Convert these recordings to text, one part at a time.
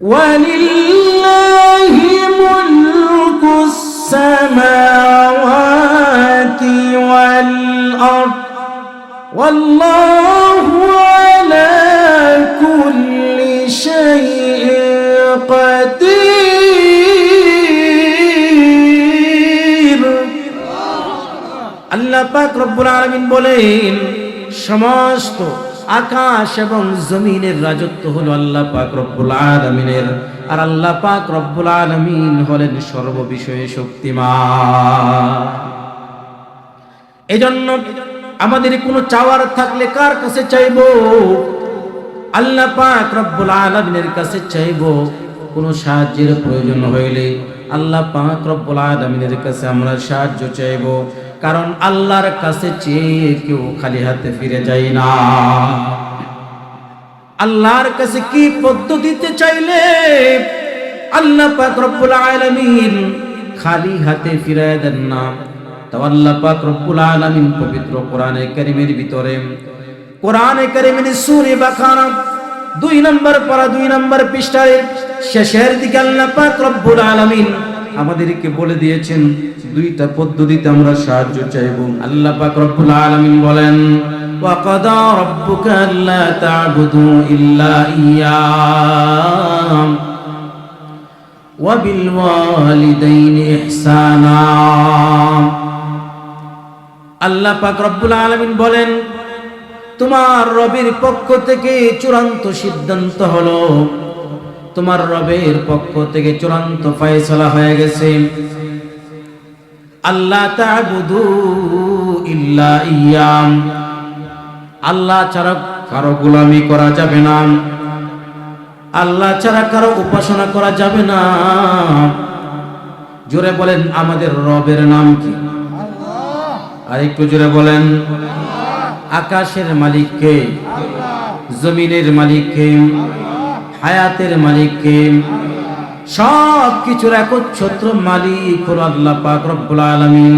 ولله ملك السماوات والأرض والله على كل شيء قدير আল্লাহ পাক রব্বুল আলামিন বলেন সমস্ত আকাশ এবং জমিনের রাজত্ব হলো আল্লাহ পাক রব্বুল আলামিনের। আর আল্লাহ পাক রব্বুল আলামিন হলেন সর্ববিষয়ে শক্তিমান। এজন্য আমাদের কোনো চাওয়ার থাকলে কার কাছে চাইব? আল্লাহ পাক রব্বুল আলামিনের কাছে চাইব। কোনো সাহায্যের প্রয়োজন হইলে আল্লাহ পাক রব্বুল আলামিনের কাছে আমরা সাহায্য চাইব। কারণ আল্লাহর কাছে চেয়ে কেউ খালি হাতে ফিরে যায় না। আল্লাহর কাছে কি পদ্ধতিতে চাইলে আল্লাহ পাক রব্বুল আলামিন খালি হাতে ফিরায় দেন না। তো আল্লাহ পাক রব্বুল আলামিন পবিত্র কোরআনে কারীমের ভিতরে। কোরআনে কারীমের সূরা বাকারা দুই নম্বর পারা দুই নম্বর পৃষ্ঠার শেষের দিকে আল্লাহ পাক রব্বুল আলামিন আমাদেরকে বলে দিয়েছেন দুইটা পদ্ধতিতে আমরা সাহায্য চাইব আল্লাহ পাক রব্বুল আলামিন বলেন وقضى ربك ألا تعبدوا إلا إياه وبالوالدين إحسانا আল্লাহ পাক রব্বুল আলামিন বলেন তোমার রবের পক্ষ থেকে চূড়ান্ত সিদ্ধান্ত হলো তোমার রবের পক্ষ থেকে চূড়ান্ত ফয়সালা হয়ে গেছে আল্লাহ তা'বুদু ইল্লা ইয়াম। আল্লাহ ছাড়া কারও গোলামি করা যাবে না। আল্লাহ ছাড়া কারও উপাসনা করা যাবে না। জোরে বলেন আমাদের রবের নাম কি? আর একটু জোরে বলেন আকাশের মালিক কে? জমিনের মালিক কে? হায়াতের মালিক কে? সব কিছুর একচ্ছত্র মালিক হলো আল্লাহ পাক রব্বুল আলামিন।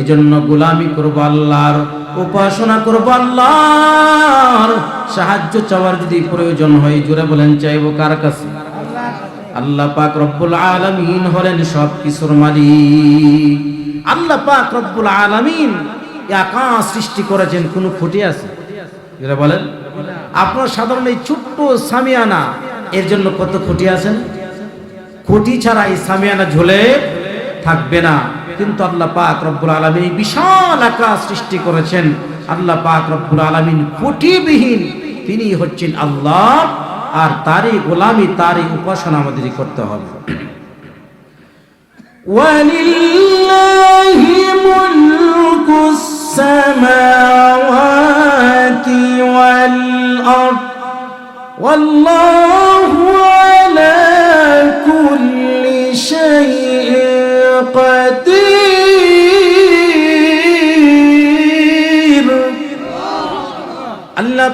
এজন্য গোলামি করব আল্লাহর, উপাসনা করব আল্লাহর, সাহায্য চাওয়ার যদি প্রয়োজন হয়, জোরে বলেন চাইব কার কাছে? আল্লাহ পাক রব্বুল আলামিন হলেন সব কিছুর মালিক। আল্লাহ পাক রব্বুল আলামিন আকাশ সৃষ্টি করেছেন, কোন খুঁটি আছে? বলেন। আপনার সাধারণ এই ছোট্ট সামিয়ানা, এর জন্য কত খুঁটি আছেন? খুঁটি ছাড়া এই সামিয়ানা ঝুলে থাকবে না। কিন্তু আল্লাহ পাক রব্বুল আলমী বিশাল আকাশ সৃষ্টি করেছেন। আল্লাহ পাক রব্বুল আলমিন খুঁটিবিহীন তিনি হচ্ছেন আল্লাহ, আর তারই গোলামি, তারই উপাসনা আমাদের করতে হবে। ওয়ালিল্লাহি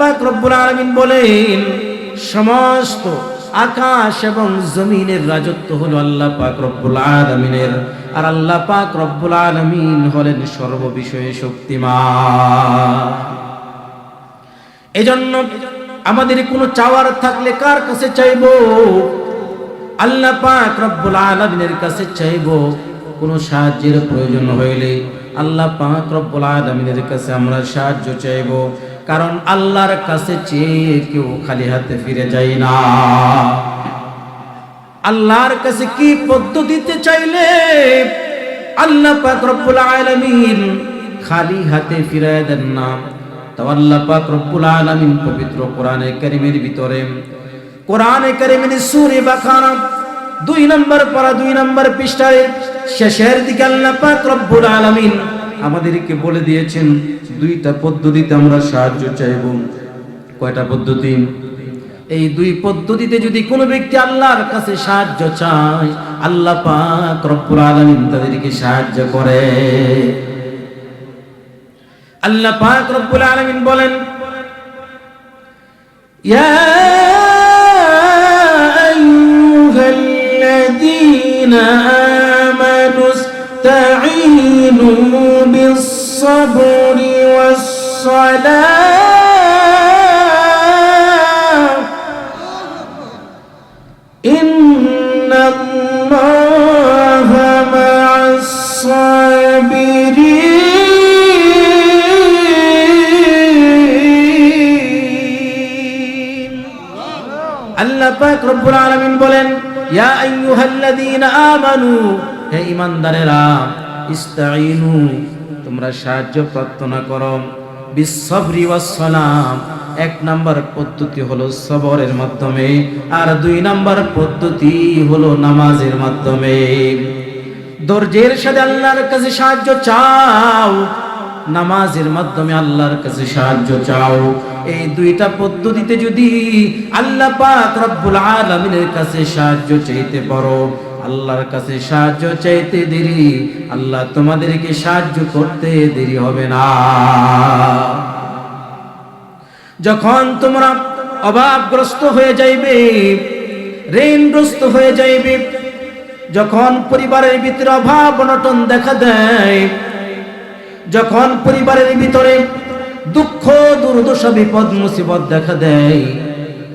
পাক রব্বুল আলামিন বলেন, সমস্ত আকাশ এবং জমিনের রাজত্ব হলো আল্লাহ পাক রব্বুল আলামিনের। আর আল্লাহ পাক রব্বুল আলামিন হলেন সর্ববিষয়ে শক্তিমান। এজন্য আমাদের কোনো চাওয়ার থাকলে কার কাছে চাইব? আল্লাহ পাক রব্বুল আলামিনের কাছে চাইব। কোনো সাহায্যের প্রয়োজন হইলে আল্লাহ পাক রব্বুল আলামিনের কাছে আমরা সাহায্য চাইব। কারণ আল্লাহর কাছে চেয়ে কেউ খালি হাতে ফিরে যায় না। আল্লাহর কাছে কি পদ্ধতিতে চাইলে? আল্লাহ পাক রব্বুল আলামিন খালি হাতে ফিরায় দেন না। তো আল্লাহ পাক রব্বুল আলামিন পবিত্র কোরআনে কারীমের ভিতরে, কোরআনে কারীমের সূরা বাকারা, দুই নম্বর পারা দুই নম্বর পৃষ্ঠায় শেষের দিকে আল্লাহ পাক রব্বুল আলামিন আমাদেরকে বলে দিয়েছেন দুইটা পদ্ধতিতে আমরা সাহায্য চাইব। কয়টা পদ্ধতি? এই দুই পদ্ধতিতে যদি কোনো ব্যক্তি আল্লাহর কাছে সাহায্য চায়, আল্লাহ পাক রব্বুল আলামিন তাদেরকে সাহায্য করে। আল্লাহ পাক রব্বুল আলামিন বলেন, ইয়া আইয়ুহাল্লাযীনা আমানু বিস-সাবরি ওয়াস-সালাহ إن الله مع الصابرين আল্লাহ পাক রব্বুল আলামিন বলেন ইয়া আইয়ুহাল্লাযীনা আমানু হে ঈমানদারেরা ইস্তাঈনু তোমরা সাহায্য প্রার্থনা করো ওয়াস সালাম এক নাম্বার পদ্ধতি হলো সবরের মাধ্যমে, আর দুই নাম্বার পদ্ধতি হলো নামাজের মাধ্যমে। ধৈর্যের সাথে আল্লাহর কাছে সাহায্য চাও, নামাজের মাধ্যমে আল্লাহর কাছে সাহায্য চাও। এই দুইটা পদ্ধতিতে যদি আল্লাহ পাক রব্বুল আলামিনের কাছে সাহায্য চাইতে পারো আল্লাহর কাছে সাহায্য চাইতে দেরি, আল্লাহ তোমাদেরকে সাহায্য করতে দেরি হবে না। যখন তোমরা অভাবগ্রস্ত হয়ে যাইবে, ঋণগ্রস্ত হয়ে যাইবে, যখন পরিবারের ভিতরে অভাব অনটন দেখা দেয়, যখন পরিবারের ভিতরে দুঃখ, দুর্দশা, বিপদ, মুসিবত দেখা দেয়,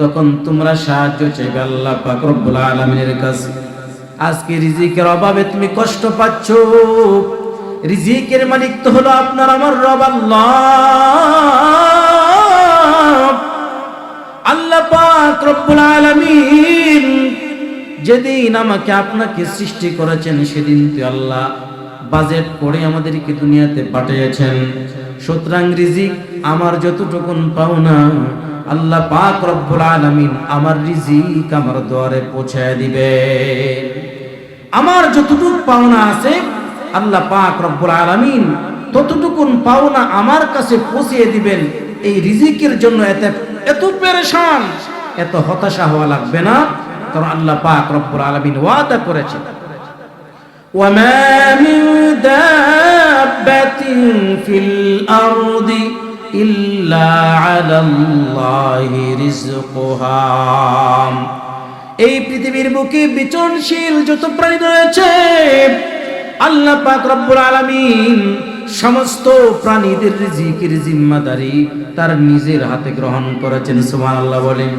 তখন তোমরা সাহায্য চাইবে আল্লাহ পাক রব্বুল আলামিনের কাছে। আজকে রিজিকের অভাবে তুমি কষ্ট পাচ্ছ। রিজিকের মালিক তো হলো আপনার আমার রব আল্লাহ। আল্লাহ পাক রব্বুল আলামিন যেদিন আমাকে আপনাকে সৃষ্টি করেছেন সেদিন তুই আল্লাহ বাজেট করে আমাদেরকে দুনিয়াতে পাঠিয়েছেন। সুতরাং রিজিক আমার যতটুকুন পাওনা আল্লাহ পাক রব্বুল আলামিন আমার রিজিক আমার দুয়ারে পৌঁছায় দিবে আমার যতটুকু পাওনা আছে আল্লাহ পাক রব্বুল আলামিন ততটুকুন পাওনা আমার কাছে পৌঁছিয়ে দিবেন এই রিজিকের জন্য এত এত পেরেশান এত হতাশা হওয়া লাগবে না কারণ আল্লাহ পাক রব্বুল আলামিন ওয়াদা করেছেন وما من دابة في الأرض ইল্লা আলাল্লাহি রিজকুহা এই পৃথিবীর বুকে বিচরণশীল যত প্রাণী রয়েছে, আল্লাহ পাক রব্বুল সমস্ত প্রাণীদের রিজিকের জিম্মাদারি তার নিজের হাতে গ্রহণ করেছেন, সুবহানাল্লাহ বলেন।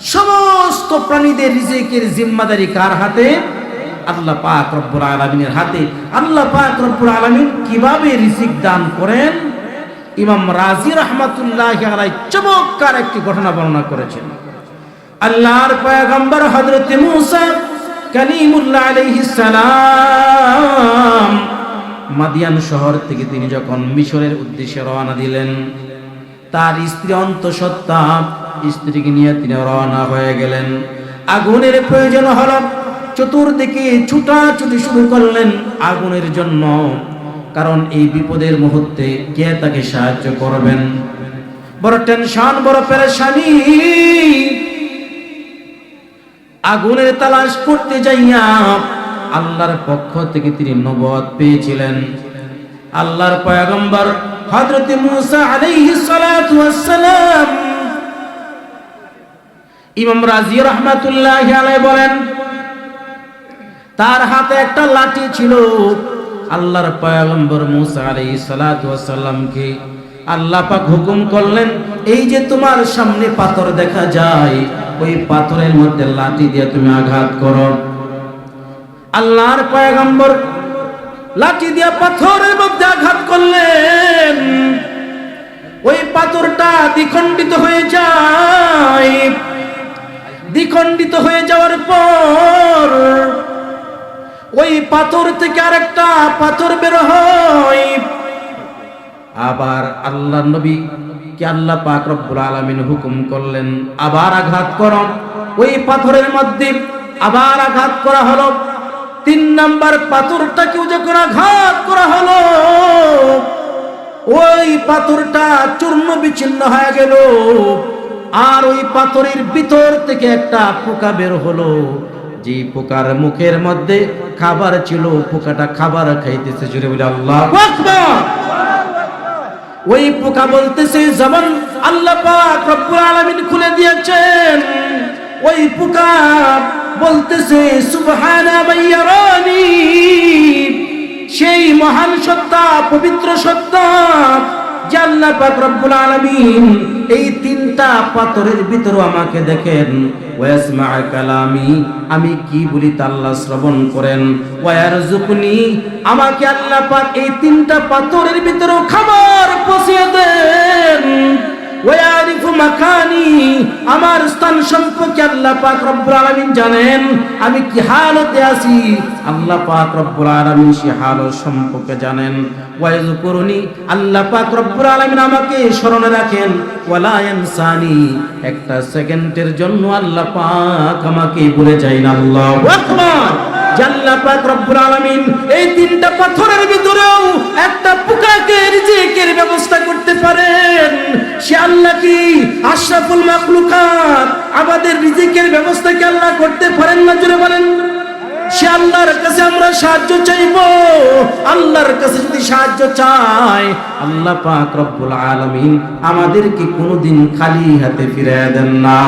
সমস্ত প্রাণীদের রিজিকের জিম্মাদারি কার হাতে? আল্লাহ পাক রব্বুল আলামিনের হাতে। আল্লাহ পাক রব্বুল আলামিন কীভাবে রিজিক দান করেন? ইমাম রাজি রহমাতুল্লাহ চমৎকার একটি ঘটনা বর্ণনা করেছেন। আল্লাহর পয়গম্বর হযরত মূসা কালিমুল্লাহ আলাইহিস সালাম মাদিয়ান শহর থেকে তিনি যখন মিশরের উদ্দেশ্যে রওনা দিলেন, তার স্ত্রী অন্তঃসত্ত্বা স্ত্রীকে নিয়ে তিনি রওনা হয়ে গেলেন। আগুনের প্রয়োজন হল, চতুর্দিকে ছুটাছুটি শুরু করলেন আগুনের জন্য। কারণ এই বিপদের মুহূর্তে কে তাকে সাহায্য করবেন? বড় টেনশন, বড় পেরেশানি। আগুনের তালাশ করতে যাইয়া আল্লাহর পক্ষ থেকে তিনি নবদ পেয়েছিলেন। আল্লাহর পয়গম্বর হযরত মুসা আলাইহিস সালাতু ওয়াসসালাম ইমাম রাজি রহমাতুল্লাহি আলাইহি বলেন, তার হাতে একটা লাঠি ছিল। আল্লাহর পয়গম্বর মুসা আলাইহিস সালাতু ওয়াসসালামকে আল্লাহ পাক হুকুম করলেন, এই যে তোমার সামনে পাথর দেখা যায়, ওই পাথরের মধ্যে লাঠি দিয়ে তুমি আঘাত করো। আল্লাহর পয়গম্বর লাঠি দিয়ে পাথরের মধ্যে আঘাত করলেন। ওই পাথরটা দ্বিখণ্ডিত হয়ে যায়। দ্বিখণ্ডিত হয়ে যাওয়ার পর ওই পাথর থেকে আরেকটা পাথর বের হয়। আবার আল্লাহ নবী কে আল্লাহ পাক রব্বুল আলামিন হুকুম করলেন, আবার আঘাত করো। ওই পাথরের মধ্যে আবার আঘাত করা হলো। তিন নাম্বার পাথরটাকেও যখন আঘাত করা হলো, ওই পাথরটা চূর্ণ বিচ্ছিন্ন হয়ে গেল। আর ওই পাথরের ভিতর থেকে একটা পোকা বের হলো। যে পোকার মুখের মধ্যে খাবার ছিল, পোকাটা খাবার খাইতেছে জুড়ে বলে আল্লাহ ওই পোকা বলতেছে যেমন আল্লাহ আলামিন খুলে দিয়েছেন। ওই পোকা বলতেছে, সুবহানা সেই মহান সত্তা, পবিত্র সত্তা যে আল্লাহ পাক রব্বুল আলামিন এই তিনটা পাথরের ভিতরে আমাকে দেখেন। ওয়াসমা কালামি, আমি কি বলি তা আল্লাহ শ্রবণ করেন। ওয়ারজুকনি আমাকে আল্লাহ পাক এই তিনটা পাথরের ভিতরে খাবার পৌঁছে দেন। আমার স্থান সম্পর্কে আল্লাহ পাক রব্বুল আলামিন জানেন। আমি কি হালতে আছি? আল্লাহ পাক রব্বুল আলামিন সে হালত সম্পর্কে জানেন। আল্লাহ পাক রব্বুল আলামিন আমাকে স্মরণে রাখেন। ওয়ালা একটা সেকেন্ডের জন্য আল্লাহ পাক আমাকে ভুলে যায় না। আল্লাহু আকবার। জাল্লা পাক রব্বুল আলামিন এই তিনটা পাথরের ভিতরেও একটা পোকাকে, রিজিকের ব্যবস্থা করতে সে আল্লাহ কি আশরাফুল মাকলুকাত আমাদের রিজিকের ব্যবস্থা কি আল্লাহ করতে পারেন না? জুড়ে বলেন। সে আল্লাহর কাছে আমরা সাহায্য চাইব। আল্লাহর কাছে যদি সাহায্য চাই, আল্লাহ পাক রব্বুল আলামিন আমাদেরকে কোনোদিন খালি হাতে ফিরে দেন না।